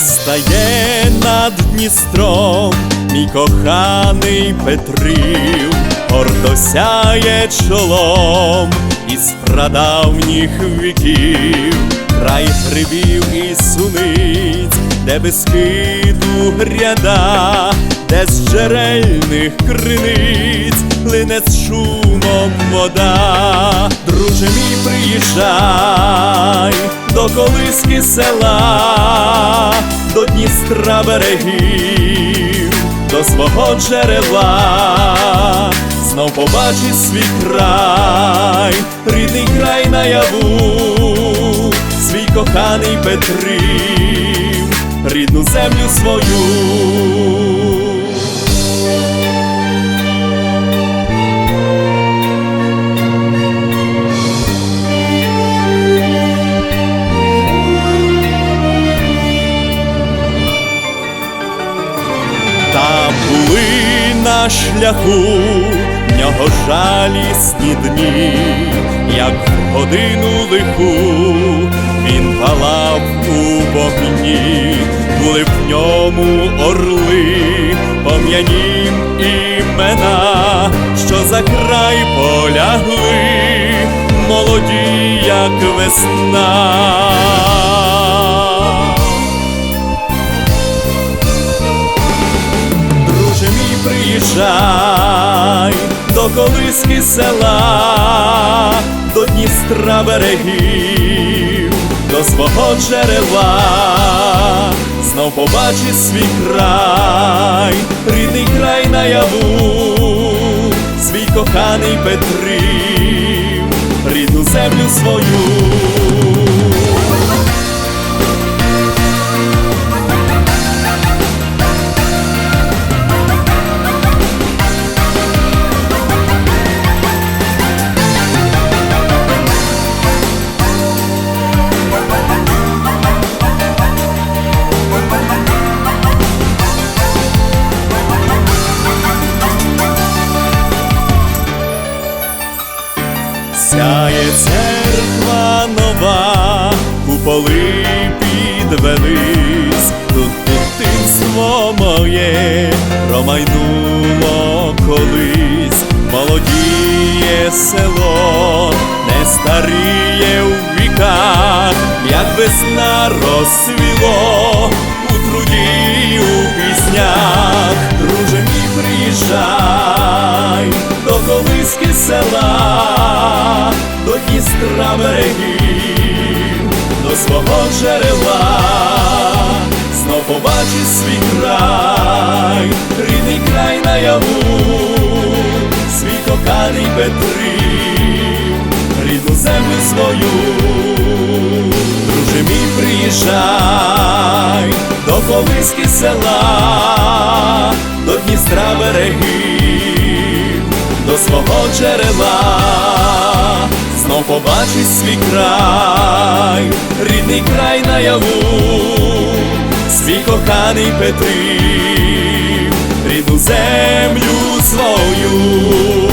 Постає над Дністром. Мій коханий Петрів, гордо сяє чолом із прадавніх віків, край грибів і суниць, де без хиту гряда, де з джерельних криниць лине з шумом вода, друже мій приїжджай до колиски села, до Дністра берегів, до свого джерела, знов побачиш свій край, рідний край наяву, свій коханий Петрів, рідну землю свою. Шляху в нього жалісні дні, як в годину лиху він палав у вогні, були в ньому орли, пом'янім імена, що за край полягли, молоді, як весна. До села, до Дністра берегів, до свого джерела, знов побачить свій край, рідний край наяву, свій коханий Петрів, рідну землю свою. Сяє церква нова, куполи підвелись, тут дитинство моє промайнуло колись, молодіє село, не старіє в віках, як весна розсвіло у труді, у піснях, друже мій приїжджай до колиски села, Дністра берегів, до свого джерела, знов побачиш свій край, рідний край наяву, свій коханий Петрів, рідну землю свою, друже мій приїжджай до колиски села, до Дністра берегів, до свого джерела, знов побачиш свій край, рідний край наяву, свій коханий Петрів, рідну землю свою.